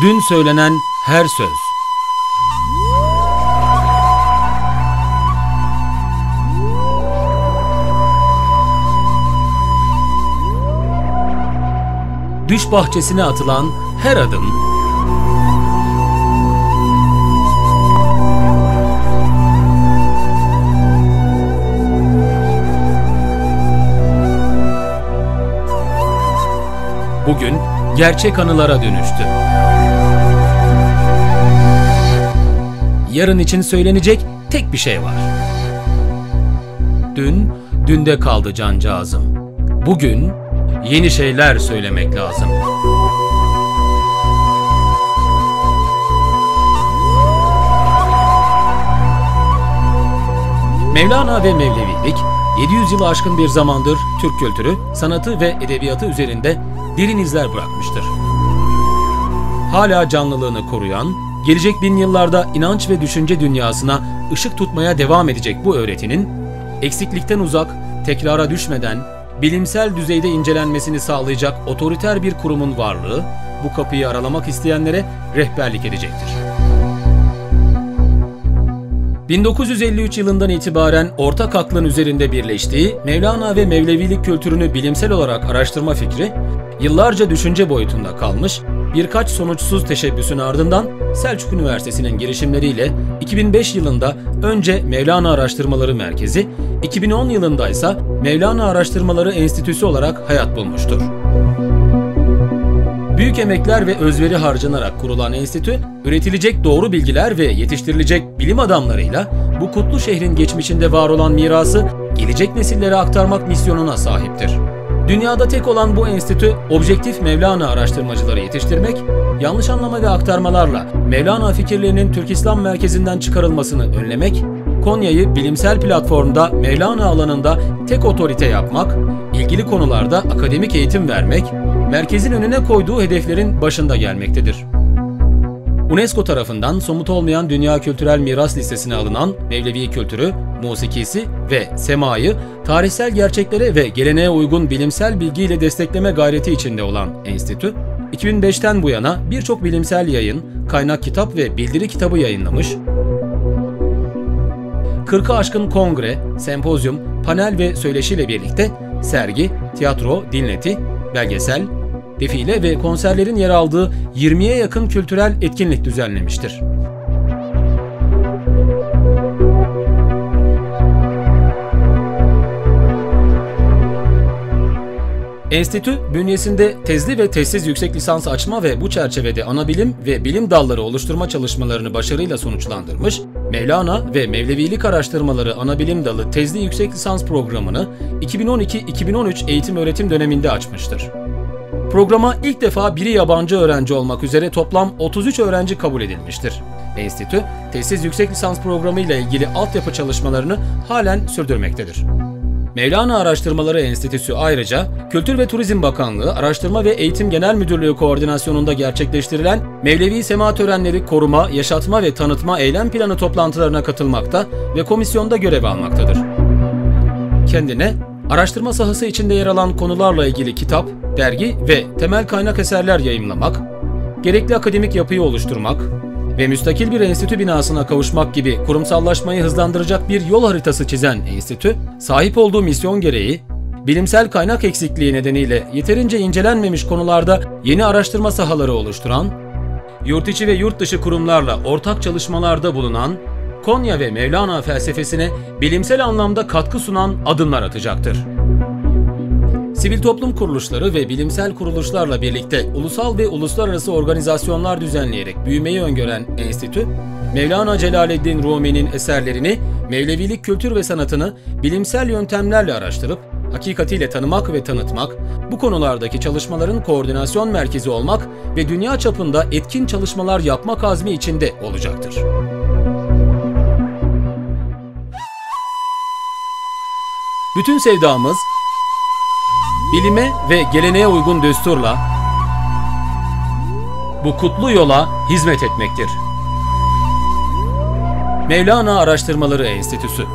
Dün söylenen her söz. Düş bahçesine atılan her adım bugün gerçek anılara dönüştü. Yarın için söylenecek tek bir şey var. Dün, dünde kaldı cancağızım. Bugün yeni şeyler söylemek lazım. Mevlana ve Mevlevilik 700 yılı aşkın bir zamandır Türk kültürü, sanatı ve edebiyatı üzerinde derin izler bırakmıştır. Hala canlılığını koruyan, gelecek bin yıllarda inanç ve düşünce dünyasına ışık tutmaya devam edecek bu öğretinin, eksiklikten uzak, tekrara düşmeden, bilimsel düzeyde incelenmesini sağlayacak otoriter bir kurumun varlığı, bu kapıyı aralamak isteyenlere rehberlik edecektir. 1953 yılından itibaren ortak aklın üzerinde birleştiği Mevlana ve Mevlevilik kültürünü bilimsel olarak araştırma fikri, yıllarca düşünce boyutunda kalmış, birkaç sonuçsuz teşebbüsün ardından Selçuk Üniversitesi'nin girişimleriyle 2005 yılında önce Mevlana Araştırmaları Merkezi, 2010 yılında ise Mevlana Araştırmaları Enstitüsü olarak hayat bulmuştur. Büyük emekler ve özveri harcanarak kurulan enstitü, üretilecek doğru bilgiler ve yetiştirilecek bilim adamlarıyla bu kutlu şehrin geçmişinde var olan mirası gelecek nesillere aktarmak misyonuna sahiptir. Dünyada tek olan bu enstitü, objektif Mevlana araştırmacıları yetiştirmek, yanlış anlama ve aktarmalarla Mevlana fikirlerinin Türk İslam merkezinden çıkarılmasını önlemek, Konya'yı bilimsel platformda Mevlana alanında tek otorite yapmak, ilgili konularda akademik eğitim vermek, merkezin önüne koyduğu hedeflerin başında gelmektedir. UNESCO tarafından somut olmayan Dünya Kültürel Miras listesine alınan Mevlevi kültürü, musikisi ve semayı tarihsel gerçeklere ve geleneğe uygun bilimsel bilgiyle destekleme gayreti içinde olan enstitü, 2005'ten bu yana birçok bilimsel yayın, kaynak kitap ve bildiri kitabı yayınlamış, 40'ı aşkın kongre, sempozyum, panel ve söyleşiyle birlikte sergi, tiyatro, dinleti, belgesel, defile ve konserlerin yer aldığı 20'ye yakın kültürel etkinlik düzenlemiştir. Enstitü, bünyesinde tezli ve tezsiz yüksek lisans açma ve bu çerçevede ana bilim ve bilim dalları oluşturma çalışmalarını başarıyla sonuçlandırmış, Mevlana ve Mevlevilik Araştırmaları Anabilim Dalı tezli yüksek lisans programını 2012-2013 eğitim öğretim döneminde açmıştır. Programa ilk defa biri yabancı öğrenci olmak üzere toplam 33 öğrenci kabul edilmiştir. Enstitü, tesis yüksek lisans programı ile ilgili altyapı çalışmalarını halen sürdürmektedir. Mevlana Araştırmaları Enstitüsü ayrıca Kültür ve Turizm Bakanlığı Araştırma ve Eğitim Genel Müdürlüğü koordinasyonunda gerçekleştirilen Mevlevi Sema Törenleri Koruma, Yaşatma ve Tanıtma Eylem Planı toplantılarına katılmakta ve komisyonda görev almaktadır. Kendine araştırma sahası içinde yer alan konularla ilgili kitap, dergi ve temel kaynak eserler yayımlamak, gerekli akademik yapıyı oluşturmak ve müstakil bir enstitü binasına kavuşmak gibi kurumsallaşmayı hızlandıracak bir yol haritası çizen enstitü, sahip olduğu misyon gereği bilimsel kaynak eksikliği nedeniyle yeterince incelenmemiş konularda yeni araştırma sahaları oluşturan, yurt içi ve yurt dışı kurumlarla ortak çalışmalarda bulunan, Konya ve Mevlana felsefesine bilimsel anlamda katkı sunan adımlar atacaktır. Sivil toplum kuruluşları ve bilimsel kuruluşlarla birlikte ulusal ve uluslararası organizasyonlar düzenleyerek büyümeyi öngören enstitü, Mevlana Celaleddin Rumi'nin eserlerini, Mevlevilik kültür ve sanatını bilimsel yöntemlerle araştırıp, hakikatiyle tanımak ve tanıtmak, bu konulardaki çalışmaların koordinasyon merkezi olmak ve dünya çapında etkin çalışmalar yapmak azmi içinde olacaktır. Bütün sevdamız bilime ve geleneğe uygun düsturla bu kutlu yola hizmet etmektir. Mevlana Araştırmaları Enstitüsü